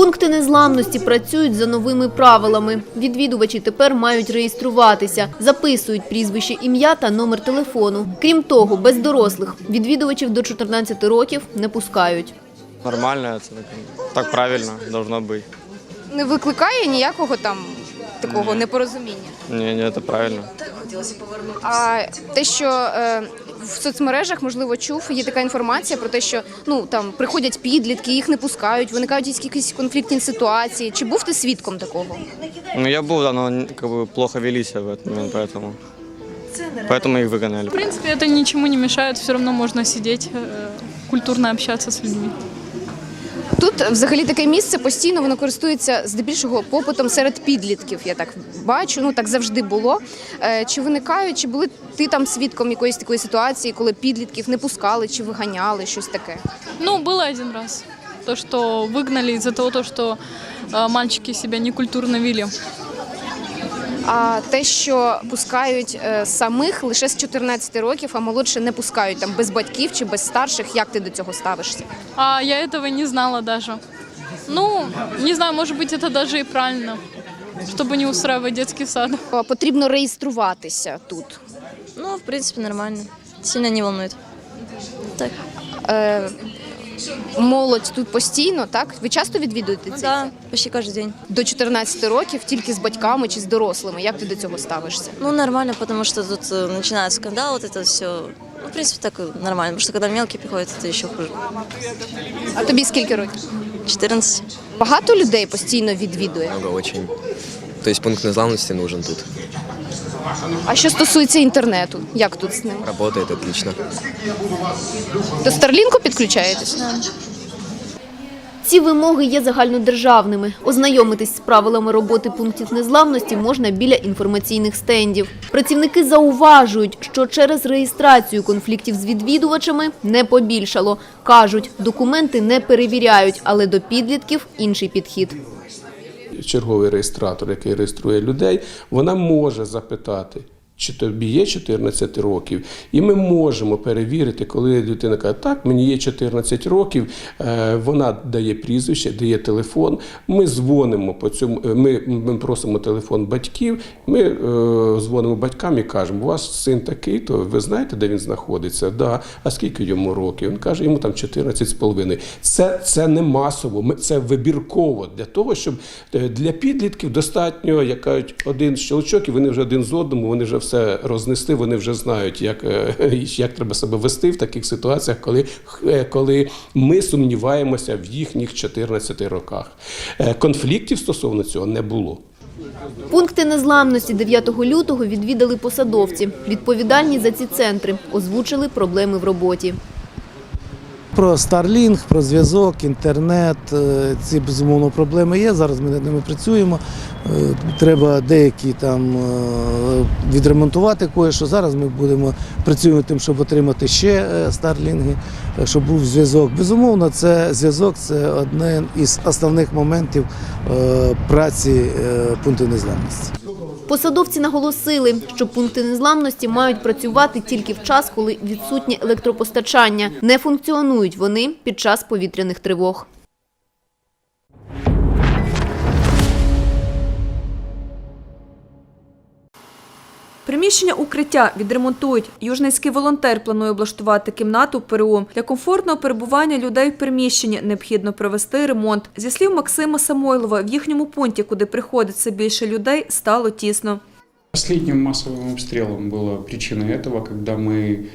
Пункти незламності працюють за новими правилами. Відвідувачі тепер мають реєструватися, записують прізвище, ім'я та номер телефону. Крім того, без дорослих відвідувачів до 14 років не пускають. Нормально, це так, так правильно должно бути. Не викликає ніякого там такого непорозуміння. Ні, ні, це правильно А те, що е, в соцмережах можливо чув, є така інформація про те, що ну там приходять підлітки, їх не пускають, виникають якісь конфліктні ситуації. Чи був ти свідком такого? Ну я був, да, но как бы плохо вели себя в этот момент, поэтому. Поэтому их выгоняли. В принципе, это ничему не мешает, все равно можно сидеть, э, культурно общаться с людьми. Тут взагалі таке місце постійно воно користується здебільшого попитом серед підлітків. Я так бачу, ну так завжди було. Е, Чи виникають, чи були ти там свідком якоїсь такої ситуації, коли підлітків не пускали чи виганяли, щось таке? Ну, было один раз. То, что выгнали из-за того, то, что э, мальчики себя некультурно вели. А те, що пускають е, самих лише з 14 років, а молодше не пускають там без батьків чи без старших, як ти до цього ставишся? А я этого не знала даже. Ну, не знаю, может быть, это даже и правильно, чтобы не устраивать детский сад. А Потрібно реєструватися тут. Ну, в принципе, нормально. Сильно не волнует. Так. Е, Молодь тут постійно, так? Ви часто відвідуєте Ну, цей да, центр? почти каждый день. до 14 років тільки з батьками чи з дорослими. Як ти до цього ставишся? Ну, нормально, потому что тут э, начинается скандал, вот это все. Ну, в принципе, так и нормально, потому что когда мелкие приходят, это еще хуже. А тобі скільки років? 14. Багато людей постійно відвідує. Много очень. То есть пункт незламности нужен тут. А що стосується інтернету, як тут з ним? Работает отлично. До Старлінку підключаєтесь? Ці вимоги є загальнодержавними. Ознайомитись з правилами роботи пунктів незламності можна біля інформаційних стендів. Працівники зауважують, що через реєстрацію конфліктів з відвідувачами не побільшало. Кажуть, документи не перевіряють, але до підлітків інший підхід. Черговий реєстратор, який реєструє людей, вона може запитати. Чи тобі є 14 років, і ми можемо перевірити, коли дитина каже, так, мені є 14 років, е, вона дає прізвище, дає телефон. Ми дзвонимо по цьому, е, ми, ми просимо телефон батьків. Ми е, дзвонимо батькам і кажемо, у вас син такий, то ви знаєте, де він знаходиться? Да. А скільки йому років? Він каже, йому там 14 з половиною. Це, це не масово, ми це вибірково для того, щоб е, для підлітків достатньо, як кажуть, один щелчок, і вони вже один з одному, вони вже все рознесли, вони вже знають, як, е, як треба себе вести в таких ситуаціях, коли, е, коли ми сумніваємося в їхніх 14 роках. Е, Конфліктів стосовно цього не було. Пункти незламності 9 лютого відвідали посадовці. Відповідальні за ці центри озвучили проблеми в роботі. Про Starlink, про зв'язок, інтернет. е, Ці безумовно проблеми є. Зараз ми над ними працюємо. Е, Треба деякі там е, відремонтувати кое-що. Зараз ми будемо працюємо тим, щоб отримати ще е, щоб був зв'язок. Безумовно, це зв'язок це один із основних моментів праці пункту незламності. Посадовці наголосили, що пункти незламності мають працювати тільки в час, коли відсутнє електропостачання. Не функціонують вони під час повітряних тривог. Приміщення укриття відремонтують. Южницький волонтер планує облаштувати кімнату ПРУ. Для комфортного перебування людей в приміщенні необхідно провести ремонт. Зі слів Максима Самойлова, в їхньому пункті, куди приходить все більше людей, стало тісно. Последним массовым обстрелом была причина этого, когда мы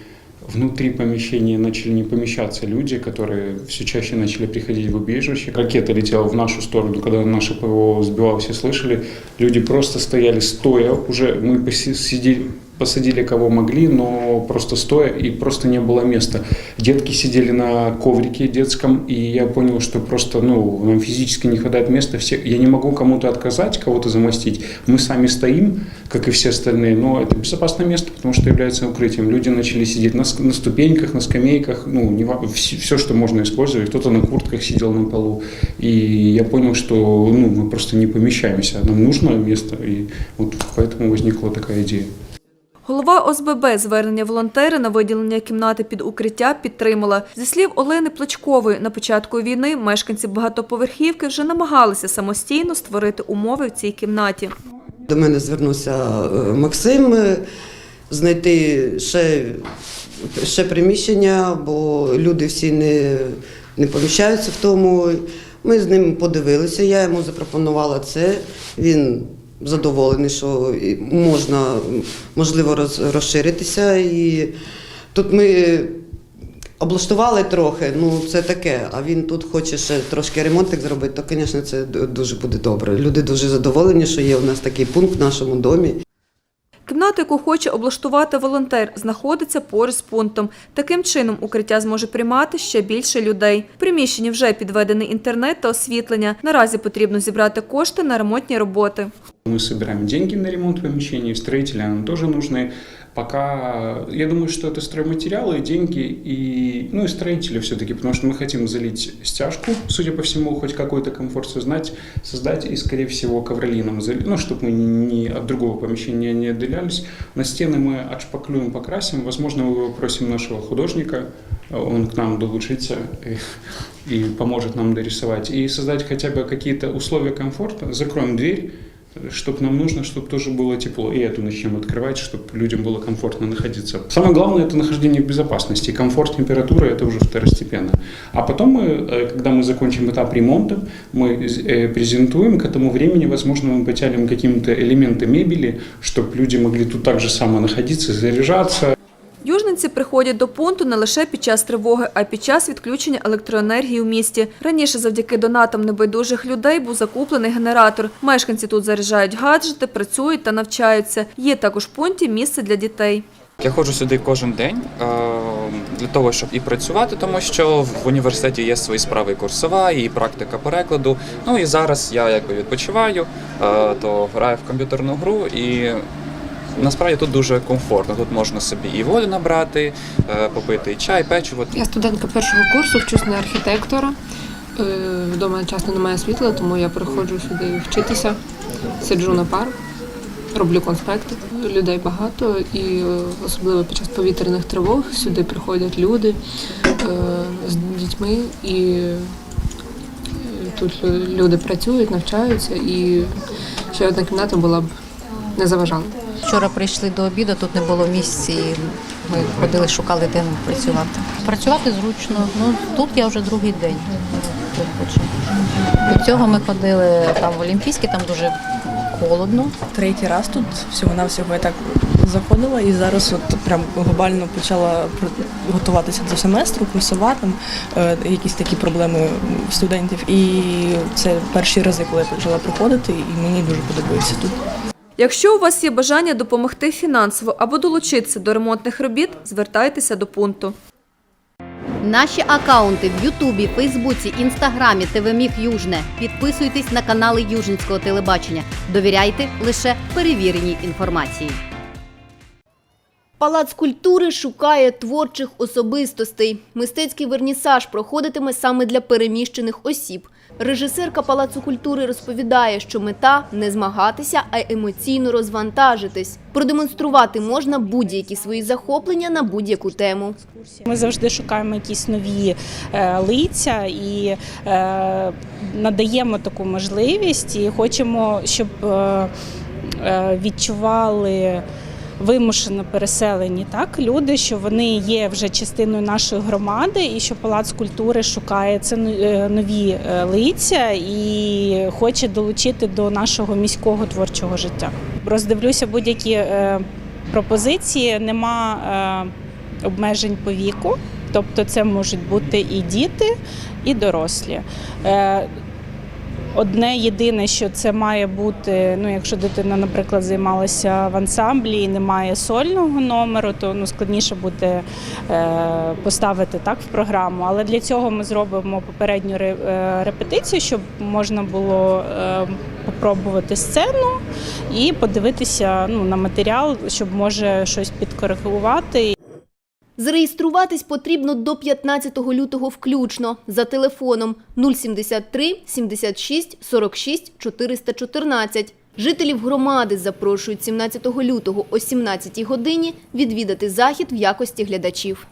внутри помещения начали не помещаться люди, которые все чаще начали приходить в убежище. Ракета летела в нашу сторону, когда наше ПВО сбивало, все слышали. Люди просто стояли стоя, уже мы поси- сидели, посадили кого могли, но просто стоя, и просто не было места. Детки сидели на коврике детском, и я понял, что просто ну, нам физически не хватает места. Все, я не могу кому-то отказать, кого-то замостить. Мы сами стоим, как и все остальные, но это безопасное место, потому что является укрытием. Люди начали сидеть на, на ступеньках, на скамейках, ну, не, все, все, что можно использовать. Кто-то на куртках сидел на полу. И я понял, что ну, мы просто не помещаемся. Нам нужно место, и вот поэтому возникла такая идея. Голова ОСББ звернення волонтери на виділення кімнати під укриття підтримала. Зі слів Олени Плачкової, на початку війни мешканці багатоповерхівки вже намагалися самостійно створити умови в цій кімнаті. До мене звернувся е, Максим е, знайти ще, ще приміщення, бо люди всі не, не поміщаються в тому. Ми з ним подивилися, я йому запропонувала це. Він задоволений, що можна можливо роз, розширитися. І тут ми облаштували трохи, ну це таке. А він тут хоче ще трошки ремонтик зробити, то, звісно, це дуже буде добре. Люди дуже задоволені, що є у нас такий пункт в нашому домі. Кімната, яку хоче облаштувати волонтер, знаходиться поруч з пунктом. Таким чином укриття зможе приймати ще більше людей. В приміщенні вже підведений інтернет та освітлення. Наразі потрібно зібрати кошти на ремонтні роботи. Мы собираем деньги на ремонт помещений, строители нам тоже нужны. Пока, я думаю, что это стройматериалы, деньги и, ну и строители все-таки, потому что мы хотим залить стяжку, судя по всему, хоть какой-то комфорт создать, создать и, скорее всего, ковролином, зали- ну, чтобы мы ни от другого помещения не отдалялись. На стены мы отшпаклюем, покрасим. Возможно, мы попросим нашего художника, он к нам долучится и, и поможет нам дорисовать. И создать хотя бы какие-то условия комфорта. Закроем дверь, чтобы нам нужно, чтобы тоже было тепло. И эту начнем открывать, чтобы людям было комфортно находиться. Самое главное – это нахождение в безопасности. Комфорт, температура – это уже второстепенно. А потом, мы, э, когда мы закончим этап ремонта, мы э, презентуем. К этому времени, возможно, мы потянем какие-то элементы мебели, чтобы люди могли тут так же само находиться, заряжаться, Южниці приходять до пункту не лише під час тривоги, а й під час відключення електроенергії у місті. Раніше завдяки донатам небайдужих людей був закуплений генератор. Мешканці тут заряджають гаджети, працюють та навчаються. Є також в пункті місце для дітей. Я ходжу сюди кожен день е, для того, щоб і працювати, тому що в університеті є свої справи і курсова, і практика перекладу. Ну і зараз я якби відпочиваю, е, то граю в комп'ютерну гру і. Насправді тут дуже комфортно. Тут можна собі і воду набрати, е, попити і чай, печиво. Я студентка першого курсу, вчусь на архітектора. Е, Вдома часто немає світла, тому я приходжу сюди вчитися, сиджу на пару, роблю конспекти. Людей багато, і е, особливо під час повітряних тривог сюди приходять люди з дітьми, і тут люди працюють, навчаються, і ще одна кімната була б не заважала. Вчора прийшли до обіду, тут не було місць, і ми ходили, шукали де нам працювати. Працювати зручно. Ну тут я вже другий день. Хочу. До цього ми ходили там в Олімпійський, там дуже холодно. Третій раз тут всього-навсього я так заходила і зараз от прям глобально почала готуватися до семестру, курсова, там е, якісь такі проблеми студентів. І це перші рази, коли я почала приходити, і мені дуже подобається тут. Якщо у вас є бажання допомогти фінансово або долучитися до ремонтних робіт, звертайтеся до пункту. Наші акаунти в Ютубі, Фейсбуці, Інстаграмі, ТВ Южне. Підписуйтесь на канали Южинського телебачення. Довіряйте лише перевіреній інформації. Палац культури шукає творчих особистостей. Мистецький вернісаж проходитиме саме для переміщених осіб. Режисерка Палацу культури розповідає, що мета не змагатися, а емоційно розвантажитись. Продемонструвати можна будь-які свої захоплення на будь-яку тему. Ми завжди шукаємо якісь нові е, лиця і е, надаємо таку можливість, і хочемо, щоб е, відчували. Вимушено переселені так люди, що вони є вже частиною нашої громади, і що палац культури шукає це е, нові е, лиця і хоче долучити до нашого міського творчого життя. Роздивлюся будь-які е, пропозиції. Нема обмежень по віку, тобто це можуть бути і діти, і дорослі. Одне єдине, що це має бути, ну якщо дитина, наприклад, займалася в ансамблі і немає сольного номеру, то ну складніше буде е, поставити так в програму. Але для цього ми зробимо попередню е, репетицію, щоб можна було е, попробувати сцену і подивитися ну, на матеріал, щоб може щось підкоригувати Зареєструватись потрібно до 15 лютого включно за телефоном 073 76 46 414 Жителів громади запрошують 17 лютого о 17 годині відвідати захід в якості глядачів.